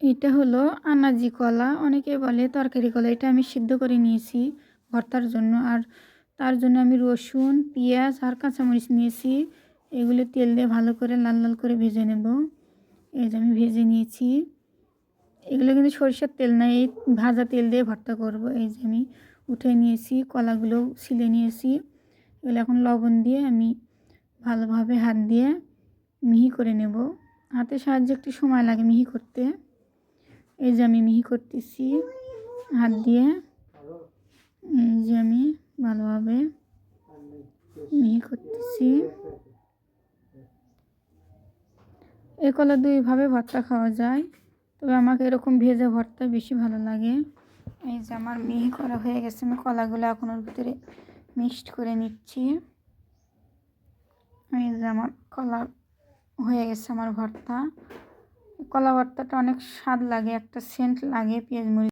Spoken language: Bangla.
এটা হলো আনাজি কলা। অনেকে বলে তরকারি কলা, এটা আমি সিদ্ধ করে নিয়েছি ভর্তার জন্য। আর তার জন্য আমি রসুন, পেঁয়াজ আর কাঁচামরিচ নিয়েছি। এগুলো তেল দিয়ে ভালো করে লাল লাল করে ভেজে নেব। এই যে আমি ভেজে নিয়েছি। এগুলো কিন্তু সরিষার তেল না, এই ভাজা তেল দিয়ে ভর্তা করব। এই যে আমি উঠে নিয়েছি, কলাগুলো ছিলে নিয়েছি। এগুলো এখন লবণ দিয়ে আমি ভালোভাবে হাত দিয়ে মিহি করে নেব। হাতে সাহায্যে একটু সময় লাগে মিহি করতে। এই যে আমি মিহি করতেছি, হাত দিয়ে। এই যে আমি ভালোভাবে মিহি করতেছি। এ কলা দুইভাবে ভর্তা খাওয়া যায়, তবে আমাকে এরকম ভেজে ভর্তা বেশি ভালো লাগে। এই যে আমার মিহি করা হয়ে গেছে, আমি কলাগুলো এখন ওর ভিতরে মিক্সড করে নিচ্ছি। এই যে আমার কলা হয়ে গেছে আমার ভর্তা। কলা ভর্তাটা অনেক স্বাদ লাগে একটা সেন্ট লাগে পেঁয়াজ মরিচ